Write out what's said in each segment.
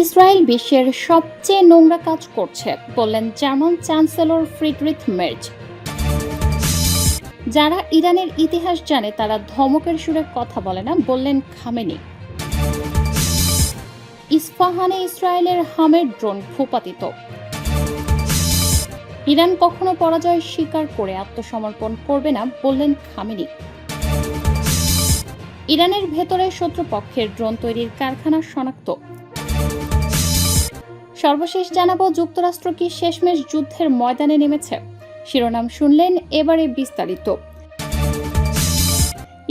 Israel বিশ্বের সবচেয়ে নোংরা কাজ করছে, বললেন জার্মান চ্যান্সেলর ফ্রিডরিথ মের্জ যারা ইরানের ইতিহাস জানে, তারা ধমকের সুরে কথা বলে না, বললেন খামেনি। ইস্পাহানে ইসরায়েলের হামের ড্রোন ভূপাতিত ইরান কখনো পরাজয় স্বীকার করে আত্মসমর্পণ করবে না, বললেন খামেনি। ইরানের ভেতরে শত্রুপক্ষের ড্রোন তৈরির কারখানা শনাক্ত। সর্বশেষ জানাব যুক্তরাষ্ট্র কি শেষমেশ যুদ্ধের ময়দানে নেমেছে? শিরোনাম শুনলেন এবারে বিস্তারিত।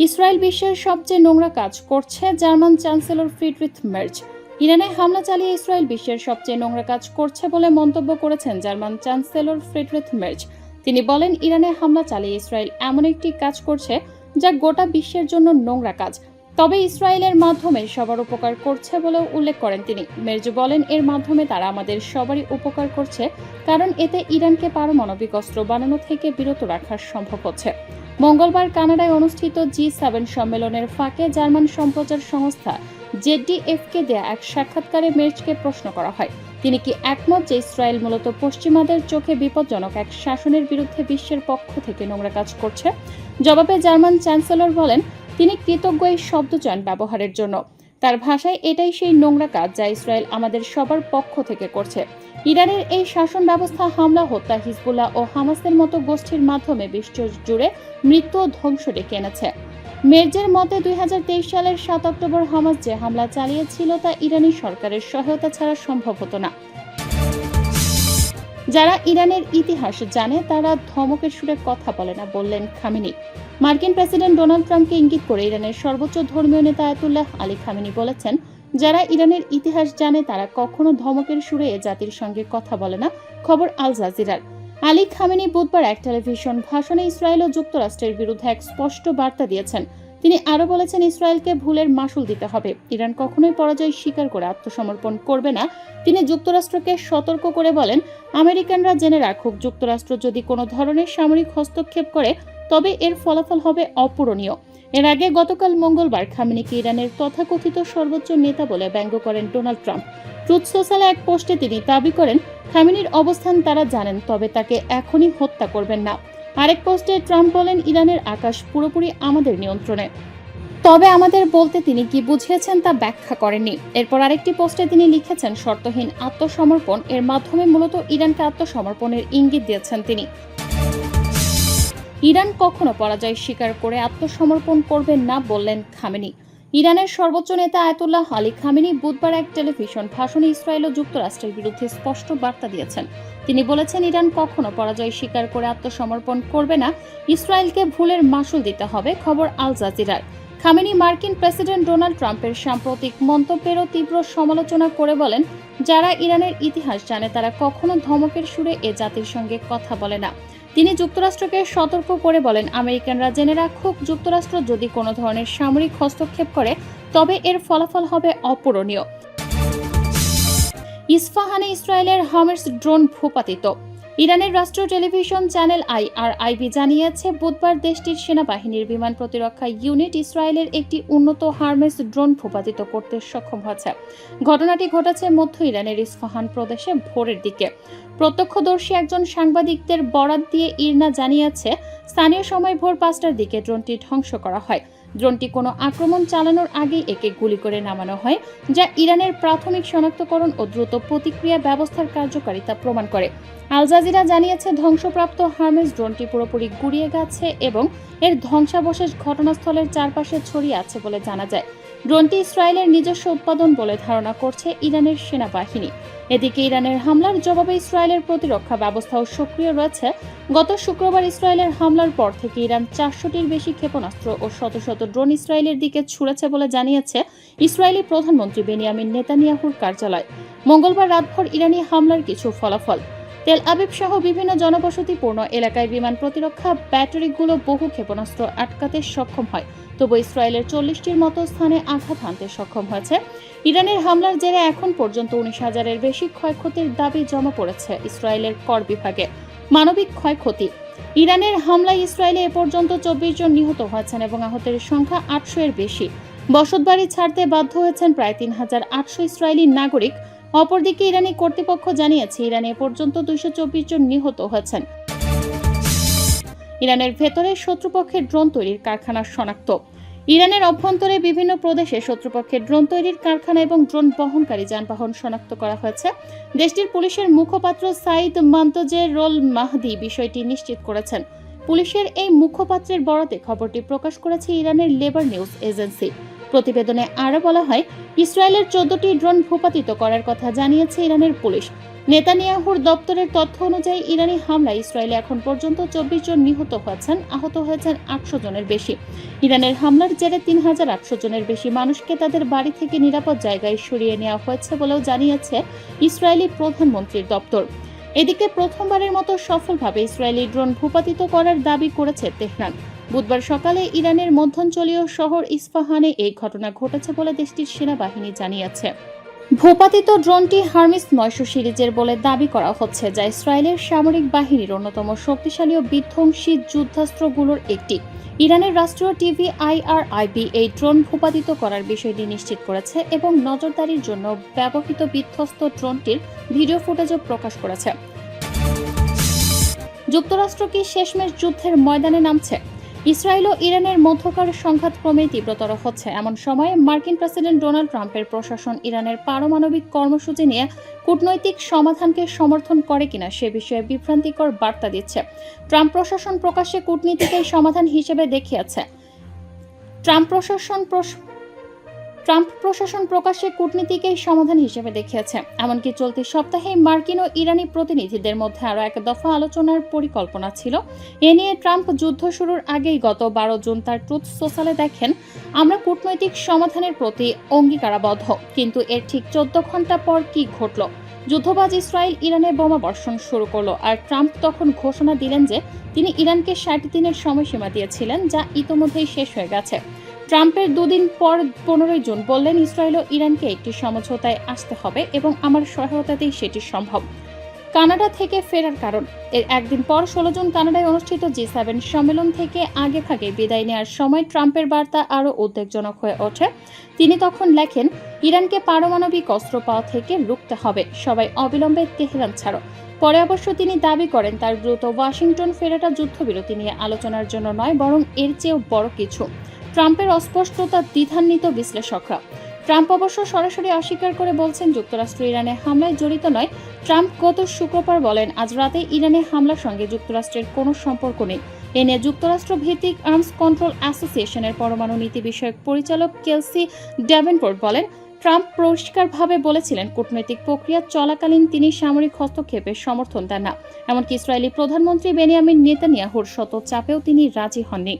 ইসরায়েল বিশ্বের সবচেয়ে নোংরা কাজ করছে জার্মান চ্যান্সেলর ফ্রিডরিথ মের্জ ইরানে হামলা চালিয়ে ইসরায়েল বিশ্বের সবচেয়ে নোংরা কাজ করছে বলে মন্তব্য করেছেন জার্মান চ্যান্সেলর ফ্রিডরিথ মের্জ তিনি বলেন, ইরানে হামলা চালিয়ে ইসরায়েল এমন একটি কাজ করছে যা গোটা বিশ্বের জন্য নোংরা কাজ। তবে ইসরায়েলের মাধ্যমে সবার উপকার করছে বলেও উল্লেখ করেন তিনি। মের্জু বলেন, এর মাধ্যমে তারা আমাদের সবারই উপকার করছে, কারণ এতে ইরানকে পারমাণবিক অস্ত্র বানানো থেকে বিরত রাখা সম্ভব হচ্ছে। মঙ্গলবার কানাডায় অনুষ্ঠিত জি সেভেন সম্মেলনের ফাঁকে জার্মান সম্প্রচার সংস্থা জেডিএফকে দেয়া এক সাক্ষাৎকারে মের্জকে প্রশ্ন করা হয়, তিনি কি একমত যে ইসরায়েল মূলত পশ্চিমাদের চোখে বিপজ্জনক এক শাসনের বিরুদ্ধে বিশ্বের পক্ষ থেকে নোংরা কাজ করছে? জবাবে জার্মান চ্যান্সেলর বলেন তিনি কৃতজ্ঞ এই শব্দচয়ন ব্যবহারের জন্য। তার ভাষায় এটাই সেই নোংরা কাজ যা ইসরায়েল আমাদের সবার পক্ষ থেকে করছে। ইরানের এই শাসন ব্যবস্থা, হামলা, হত্যা, হিজবুল্লাহ ও হামাসের মতো গোষ্ঠীর মাধ্যমে বিশ্ব জুড়ে মৃত্যু ও ধ্বংস ডেকে এনেছে। মের্জের মতে, দুই হাজার তেইশ সালের সাত অক্টোবর হামাস যে হামলা চালিয়েছিল তা ইরানি সরকারের সহায়তা ছাড়া সম্ভব হতো না। যারা ইরানের ইতিহাস জানে, তারা ধমকের সুরে কথা বলে না, বললেন খামিনি। মার্কিন প্রেসিডেন্ট ডোনাল্ড ট্রাম্পকে ইঙ্গিত করে ইরানের সর্বোচ্চ ধর্মীয় নেতা আয়াতুল্লাহ আলী খামিনি বলেছেন, যারা ইরানের ইতিহাস জানে, তারা কখনো ধমকের সুরে জাতির সঙ্গে কথা বলে না। খবর আল জাজিরার। আলী খামেনি বুধবার এক টেলিভিশন ভাষণে ইসরায়েল ও যুক্তরাষ্ট্রের বিরুদ্ধে এক স্পষ্ট বার্তা দিয়েছেন। তিনি আরও বলেছেন, ইসরায়েলকে ভুলের মাসুল দিতে হবে। ইরান কখনোই পরাজয় স্বীকার করে আত্মসমর্পণ করবে না। তিনি যুক্তরাষ্ট্রকে সতর্ক করে বলেন, আমেরিকানরা জেনে রাখুক, যুক্তরাষ্ট্র যদি কোনো ধরনের সামরিক হস্তক্ষেপ করে তবে এর ফলাফল হবে অপূরণীয়। এর আগে গতকাল মঙ্গলবার খামেনিকে ইরানের তথাকথিত সর্বোচ্চ নেতা বলে ব্যঙ্গ করেন ডোনাল্ড ট্রাম্প। ট্রুথ সোশ্যালে এক পোস্টে তিনি দাবি করেন, খামেনির অবস্থান তারা জানেন, তবে তাকে এখনই হত্যা করবেন না। আরেক পোস্টে ট্রাম্প বলেন, ইরানের আকাশ পুরোপুরি আমাদের নিয়ন্ত্রণে। তবে আমাদের বলতে তিনি কি বুঝিয়েছেন তা ব্যাখ্যা করেননি। এরপর আরেকটি পোস্টে তিনি লিখেছেন, শর্তহীন আত্মসমর্পণ এর মাধ্যমে মূলত ইরানকে আত্মসমর্পণের ইঙ্গিত দিয়েছেন তিনি। ইরান কখনো পরাজয় স্বীকার করে আত্মসমর্পণ করবেন না বললেন খামেনি। ইরানের সর্বোচ্চ নেতা আয়তুল্লাহ আলী খামেনি বুধবার এক টেলিভিশন ভাষণে ইসরায়েল ও যুক্তরাষ্ট্রের বিরুদ্ধে স্পষ্ট বার্তা দিয়েছেন। তিনি বলেছেন, ইরান কখনো পরাজয় স্বীকার করে আত্মসমর্পণ করবে না। ইসরায়েলকে ভুলের মাসুল দিতে হবে, খবর আল জাজিরার। খামেনি মার্কিন প্রেসিডেন্ট ডোনাল্ড ট্রাম্পের সাম্প্রতিক মন্তব্যেরও তীব্র সমালোচনা করে বলেন, যারা ইরানের ইতিহাস জানে তারা কখনো ধমকের সুরে এ জাতির সঙ্গে কথা বলে না। তিনি যুক্তরাষ্ট্রকে সতর্ক করে বলেন, আমেরিকানরা জেনে রাখুক, যুক্তরাষ্ট্র যদি কোনো ধরনের সামরিক হস্তক্ষেপ করে, তবে এর ফলাফল হবে অপূরণীয়। ইস্পাহানে ইসরায়েলের হামার্স ড্রোন ভূপাতিত। ইরানের রাষ্ট্রীয় television channel I R I B জানিয়েছে, বুধবার দেশটির সেনাবাহিনীর বিমান প্রতিরক্ষা ইউনিট ইসরায়েলের একটি উন্নত হার্মেস ড্রোন ভূপাতিত করতে সক্ষম হয়েছে। ঘটনাটি ঘটেছে মধ্য ইরানের ইস্পাহান প্রদেশে ভোরের দিকে। প্রত্যক্ষদর্শী একজন সাংবাদিকদের বরাত দিয়ে ইরনা জানিয়েছে, স্থানীয় সময় ভোর পাঁচটার দিকে ড্রোনটি ধ্বংস করা হয়। ড্রোনটি কোনো আক্রমণ চালানোর আগেই একে গুলি করে নামানো হয়, যা ইরানের প্রাথমিক শনাক্তকরণ ও দ্রুত প্রতিক্রিয়া ব্যবস্থার কার্যকারিতা প্রমাণ করে। আল জাজিরা জানিয়েছে, ধ্বংসপ্রাপ্ত হার্মেস ড্রোনটি পুরোপুরি গুড়িয়ে গেছে এবং এর ধ্বংসাবশেষ ঘটনাস্থলের চারপাশে ছড়িয়ে আছে বলে জানা যায়। ড্রোনটি ইসরায়েলের নিজস্ব উৎপাদন বলে ধারণা করছে ইরানের সেনাবাহিনী। এদিকে ইরানের হামলার জবাবে ইসরায়েলের প্রতিরক্ষা ব্যবস্থাও সক্রিয় রয়েছে। গত শুক্রবার ইসরায়েলের হামলার পর থেকে ইরান চারশোটির বেশি ক্ষেপণাস্ত্র ও শত শত ড্রোন ইসরায়েলের দিকে ছুড়েছে বলে জানিয়েছে ইসরায়েলি প্রধানমন্ত্রী বেনিয়ামিন নেতানিয়াহুর কার্যালয়। মঙ্গলবার রাতভর ইরানি হামলার কিছু ফলাফল তেল আবিব সহ বিভিন্ন জনবসতিপূর্ণ এলাকায় বিমান প্রতিরক্ষা ব্যাটারিগুলো বহু ক্ষেপণাস্ত্র আটকাতে সক্ষম হয়। তবু ইসরায়েলের চল্লিশটির মতো স্থানে আঘাত হানতে সক্ষম হয়েছে। ইরানের হামলার জেরে এখন পর্যন্ত উনিশ হাজারের বেশি ক্ষয়ক্ষতির দাবি জমা পড়েছে ইসরায়েলের কর বিভাগে। মানবিক ক্ষয়ক্ষতি। ইরানের হামলায় ইসরায়েলে এ পর্যন্ত চব্বিশ জন নিহত হয়েছেন এবং আহতের সংখ্যা আটশো এর বেশি। বসতবাড়ি ছাড়তে বাধ্য হয়েছেন প্রায় তিন হাজার আটশো ইসরায়েলি নাগরিক। অপরদিকে ইরানি কর্তৃপক্ষ জানিয়েছে ইরানে পর্যন্ত দুইশো চব্বিশ জন নিহত হয়েছেন। ইরানের ভেতরে শত্রুপক্ষের ড্রোন তৈরির কারখানা শনাক্ত। ইরানের অভ্যন্তরে বিভিন্ন প্রদেশে শত্রুপক্ষের ড্রোন তৈরির কারখানা এবং ড্রোন বহনকারী যানবাহন শনাক্ত করা হয়েছে। দেশটির পুলিশের মুখপাত্র সাইদ মান্তজের রোল মাহদি বিষয়টি নিশ্চিত করেছেন। পুলিশের এই মুখপাত্রের বরাতে খবরটি প্রকাশ করেছে ইরানের লেবার নিউজ এজেন্সি। প্রতিবেদনে আরও বলা হয়, ইসরায়েলের চোদ্দটি ড্রোন ভূপাতিত করার কথা জানিয়েছে ইরানের পুলিশ। নেতানিয়াহুর দপ্তরের তথ্য অনুযায়ী, ইরানি হামলায় ইসরায়েলে এখন পর্যন্ত চব্বিশ জন নিহত হয়েছেন, আহত হয়েছেন আটশো জনের বেশি। ইরানের হামলার জেরে তিন হাজার আটশো জনের বেশি মানুষকে তাদের বাড়ি থেকে নিরাপদ জায়গায় সরিয়ে নেওয়া হয়েছে বলেও জানিয়েছে ইসরায়েলি প্রধানমন্ত্রীর দপ্তর। এদিকে প্রথমবারের মতো সফলভাবে ইসরায়েলি ড্রোন ভূপাতিত করার দাবি করেছে তেহরান। বুধবার সকালে ইরানের মধ্যাঞ্চলীয় শহর ইস্পাহানে এই ঘটনা ঘটেছে বলে দেশটির সেনাবাহিনী জানিয়েছে। ভূপাতিত ড্রোনটি হার্মিস নয়শো সিরিজের বলে দাবি করা হচ্ছে, যা ইসরায়েলের সামরিক বাহিনীর অন্যতম শক্তিশালী ও বিধ্বংসী যুদ্ধাস্ত্রগুলোর একটি। ইরানের রাষ্ট্রীয় টিভি আইআরআইবি এই ড্রোন ভূপাতিত করার বিষয়টি নিশ্চিত করেছে এবং নজরদারির জন্য ব্যবহৃত বিধ্বস্ত ড্রোনটির ভিডিও ফুটেজও প্রকাশ করেছে। যুক্তরাষ্ট্র কি শেষমেশ যুদ্ধের ময়দানে নামছে? ইসরায়েল ও ইরানের মধ্যকার সংঘাত ক্রমেই তীব্রতর হচ্ছে। এমন সময়ে মার্কিন প্রেসিডেন্ট ডোনাল্ড ট্রাম্পের প্রশাসন ইরানের পারমাণবিক কর্মসূচি নিয়ে কূটনৈতিক সমাধানকে সমর্থন করে কিনা সে বিষয়ে বিভ্রান্তিকর বার্তা দিচ্ছে। ট্রাম্প প্রশাসন প্রকাশ্যে কূটনীতিকেই সমাধান হিসেবে দেখিয়েছে। ট্রাম্প প্রশাসন প্রশ- ট্রাম্প প্রশাসন প্রকাশ্যে কূটনীতিকেই সমাধান হিসেবে দেখিয়েছে। এমনকি চলতি সপ্তাহে মার্কিন ও ইরানি প্রতিনিধিদের মধ্যে আরও এক দফা আলোচনার পরিকল্পনা ছিল। এ নিয়ে ট্রাম্প যুদ্ধ শুরুর আগেই গত বারো জুন তার ট্রুথ সোশ্যালে দেখেন, আমরা কূটনৈতিক সমাধানের প্রতি অঙ্গীকারাবদ্ধ, কিন্তু এর ঠিক চোদ্দ ঘণ্টা পর কি ঘটল? যুদ্ধবাজ ইসরায়েল ইরানে বোমা বর্ষণ শুরু করল, আর ট্রাম্প তখন ঘোষণা দিলেন যে তিনি ইরানকে ষাট দিনের সময়সীমা দিয়েছিলেন, যা ইতোমধ্যেই শেষ হয়ে গেছে। ট্রাম্পের দুদিন পর পনেরোই জুন বললেন, ইসরায়েল ও ইরানকে একটি সমঝোতায় আসতে হবে এবং আমার সহায়তাতেই সেটি সম্ভব। কানাডা থেকে ফেরার কারণ, এর একদিন পর ষোলো জুন কানাডায় অনুষ্ঠিত জি সেভেন সম্মেলন থেকে আগে ভাগে বিদায় নেওয়ার সময় ট্রাম্পের বার্তা আরও উদ্বেগজনক হয়ে ওঠে। তিনি তখন লেখেন, ইরানকে পারমাণবিক অস্ত্র পাওয়া থেকে রুখতে হবে, সবাই অবিলম্বে তেহরান ছাড়ো। পরে অবশ্য তিনি দাবি করেন, তার দ্রুত ওয়াশিংটন ফেরাটা যুদ্ধবিরতি নিয়ে আলোচনার জন্য নয়, বরং এর চেয়েও বড় কিছু। ট্রাম্পের অস্পষ্টতা দ্বিধান্বিত বিশ্লেষকরা। ট্রাম্প অবশ্য সরাসরি অস্বীকার করে বলছেন, যুক্তরাষ্ট্র ইরানে হামলায় জড়িত নয়। ট্রাম্প গত শুক্রবার বলেন, আজ রাতে ইরানে হামলার সঙ্গে যুক্তরাষ্ট্রের কোনো সম্পর্ক নেই। এ নিয়ে যুক্তরাষ্ট্র ভিত্তিক আর্মস কন্ট্রোল অ্যাসোসিয়েশনের পরমাণু নীতি বিষয়ক পরিচালক কেলসি ড্যাভেনপোর্ট বলেন, ট্রাম্প পরিষ্কারভাবে বলেছিলেন, কূটনৈতিক প্রক্রিয়া চলাকালীন তিনি সামরিক হস্তক্ষেপের সমর্থন দেন না। এমনকি ইসরায়েলি প্রধানমন্ত্রী বেনিয়ামিন নেতানিয়াহুর শত চাপেও তিনি রাজি হননি।